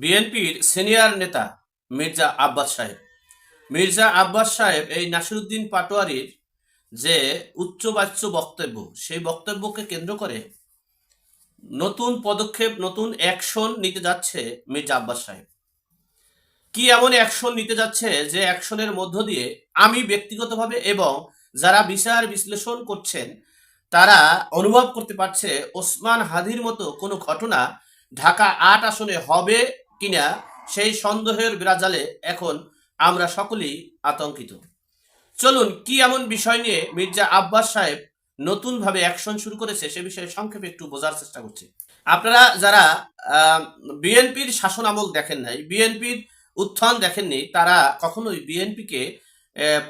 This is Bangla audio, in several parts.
বিএনপির সিনিয়র নেতা মির্জা আব্বাস সাহেব। মির্জা আব্বাস সাহেব এই নাসিরুদ্দিন পাটোয়ারির যে উচ্চবাচ্য বক্তব্য, সেই বক্তব্যকে কেন্দ্র করে নতুন পদক্ষেপ, নতুন অ্যাকশন নিতে যাচ্ছে মির্জা আব্বাস সাহেব। কি এমন অ্যাকশন নিতে যাচ্ছে যে অ্যাকশনের মধ্য দিয়ে আমি ব্যক্তিগতভাবে এবং যারা বিচার বিশ্লেষণ করছেন, তারা অনুভব করতে পারছে ওসমান হাদির মতো কোনো ঘটনা ঢাকা আট আসনে হবে কিনা সেই সন্দেহের বিরাজালে এখন আমরা সকলেই আতঙ্কিত। চলুন, কি এমন বিষয় নিয়ে মির্জা আব্বাস সাহেব নতুনভাবে অ্যাকশন শুরু করেছে সে বিষয়ে সংক্ষেপে একটু বোঝার চেষ্টা করছি। আপনারা যারা বিএনপির শাসন আমল দেখেন নাই, বিএনপির উত্থান দেখেননি তারা কখনোই বিএনপিকে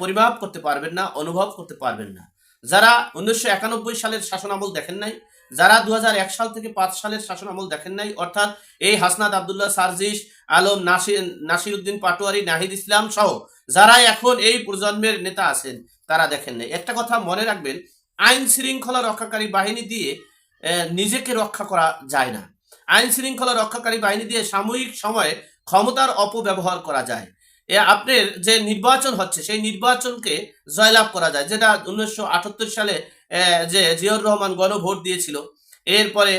পরিমাপ করতে পারবেন না, অনুভব করতে পারবেন না। যারা উনিশশো একানব্বই সালের শাসন আমল দেখেন নাই যারা দু হাজার এক সাল থেকে পাঁচ সালের শাসন আমল দেখেন নাই, অর্থাৎ এই হাসনাত আবদুল্লাহ সার্জিস, আলম নাসির নাসির উদ্দিন পাটোয়ারি, নাহিদ ইসলাম সহ যারা এখন এই প্রজন্মের নেতা আছেন, তারা দেখেন নাই। একটা কথা মনে রাখবেন, আইন শৃঙ্খলা রক্ষাকারী বাহিনী দিয়ে নিজেকে রক্ষা করা যায় না। আইন শৃঙ্খলা রক্ষাকারী বাহিনী দিয়ে সাময়িক সময়ে ক্ষমতার অপব্যবহার করা যায়। এ, আপনার যে নির্বাচন হচ্ছে, সেই নির্বাচনকে জয়লাভ করা যায়, যেটা উনিশশো আটাত্তর সালে যে জিয়র রহমান গণভোট দিয়েছিল। এরপরে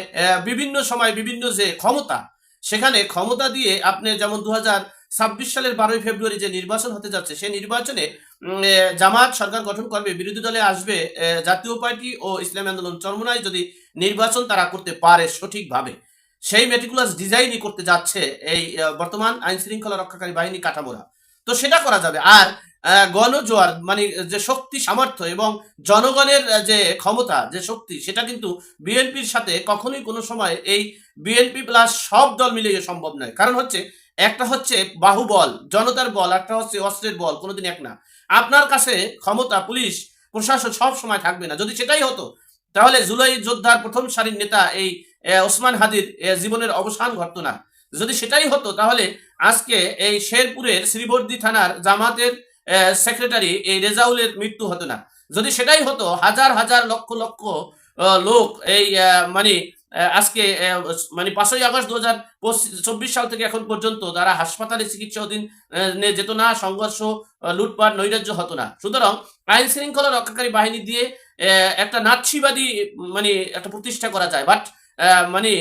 বিভিন্ন সময় বিভিন্ন যে ক্ষমতা, সেখানে ক্ষমতা দিয়ে আপনি যেমন দু ছাব্বিশ সালের বারোই ফেব্রুয়ারি যে নির্বাচন হতে যাচ্ছে, সেই নির্বাচনে জামাত সরকার গঠন করবে, বিরোধী দলে আসবে জাতীয় পার্টি ও ইসলামী আন্দোলন চরমনায় যদি নির্বাচন তারা করতে পারে সঠিকভাবে। সেই মেটিকুলাস ডিজাইনই করতে যাচ্ছে এই বর্তমান আইন শৃঙ্খলা রক্ষাকারী বাহিনী কাঠামোরা। তো সেটা করা যাবে। আর গণজোয়ার মানে যে শক্তি, সামর্থ্য এবং জনগণের যে ক্ষমতা, যে শক্তি, সেটা কিন্তু বিএনপির সাথে কখনোই কোনো সময় এই বিএনপি প্লাস সব দল মিলিয়ে সম্ভব নয়। কারণ হচ্ছে, একটা হচ্ছে বাহুবল জনতার বল একটা হচ্ছে অস্ত্রের বল, কোনোদিন এক না। আপনার কাছে ক্ষমতা, পুলিশ, প্রশাসন সব সময় থাকবে না। যদি সেটাই হতো, তাহলে জুলাই যোদ্ধার প্রথম সারির নেতা এই ওসমান হাদির জীবনের অবসান ঘটতো না। যদি সেটাই হতো, তাহলে আজকে এই শেরপুরের শ্রীবর্দী থানার জামাতের সেক্রেটারি এই রেজাউলের মৃত্যু হতো না। যদি সেটাই হতো, হাজার হাজার লক্ষ লক্ষ লোক এই মানে আজকে মানে পাঁচই আগস্ট দু হাজার চব্বিশ সাল থেকে এখন পর্যন্ত তারা হাসপাতালে চিকিৎসাধীন যেত না, সংঘর্ষ লুটপাট, নৈরাজ্য হতো না। সুতরাং আইন শৃঙ্খলা রক্ষাকারী বাহিনী দিয়ে একটা নাৎসিবাদী মানে একটা প্রতিষ্ঠা করা যায়। বাট মানে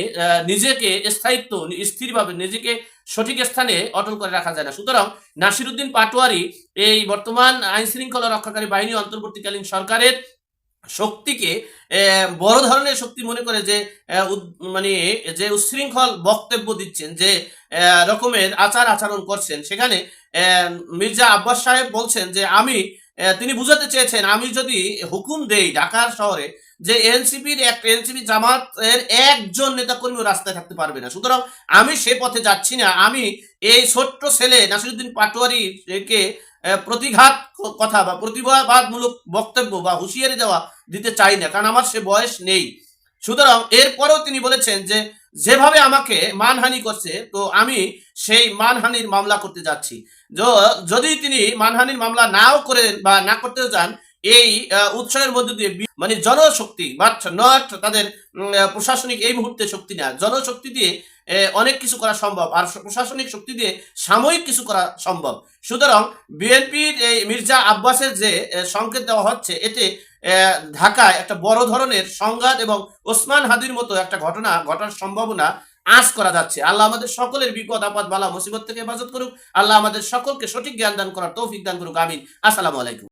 নিজেকে স্থায়িত্ব, স্থিরভাবে নিজেকে সঠিক স্থানে অটল করে রাখা যায় না। সুতরাং নাসিরুদ্দিন পাটোয়ারি এই বর্তমান আইন শৃঙ্খলা রক্ষাকারী বাহিনী অন্তর্বর্তীকালীন সরকারের শক্তিকে বড় ধরনের শক্তি মনে করে যে মানে যে উচ্ছৃঙ্খল বক্তব্য দিচ্ছেন, যে রকমের আচার আচরণ করছেন, সেখানে মির্জা আব্বাস সাহেব বলছেন যে, আমি তিনি বুঝাতে চেয়েছেন, আমি যদি হুকুম দেই ঢাকার শহরে যে এনসিপির এক এনসিপি জামাত এর একজন নেতাকর্মীও রাস্তায় থাকতে পারবে না। সুতরাং আমি সে পথে যাচ্ছি না। আমি এই ছোট্ট ছেলে নাসিরুদ্দিন পাটোয়ারিকে প্রতিঘাত কথা বা প্রতিবাদমূলক বক্তব্য বা হুঁশিয়ারি দেওয়া দিতে চাই না, কারণ আমার সে বয়স নেই। সুতরাং এরপরেও তিনি বলেছেন যে, যেভাবে আমাকে মানহানি করছে, তো আমি সেই মানহানির মামলা করতে যাচ্ছি। যদি তিনি মানহানির মামলা নাও করেন বা না করতেও চান এই উৎসবের মধ্যে দিয়ে মানে জনশক্তি মাত্র নট তাদের প্রশাসনিক এই মুহূর্তে শক্তি না জনশক্তি দিয়ে অনেক কিছু করা সম্ভব আর প্রশাসনিক শক্তি দিয়ে সাময়িক কিছু করা সম্ভব। সুতরাং বিএনপির এই মির্জা আব্বাসের যে সংকেত দেওয়া হচ্ছে, এতে ঢাকায় একটা বড় ধরনের সংঘাত এবং ওসমান হাদির মতো একটা ঘটনা ঘটার সম্ভাবনা আজ করা যাচ্ছে। আল্লাহ আমাদের সকলের বিপদ, আপদ, বালা, মুসিবত থেকে হেফাজত করুক। আল্লাহ আমাদের সকলকে সঠিক জ্ঞান দান করার তৌফিক দান করুক। আমিন। আসসালামু আলাইকুম।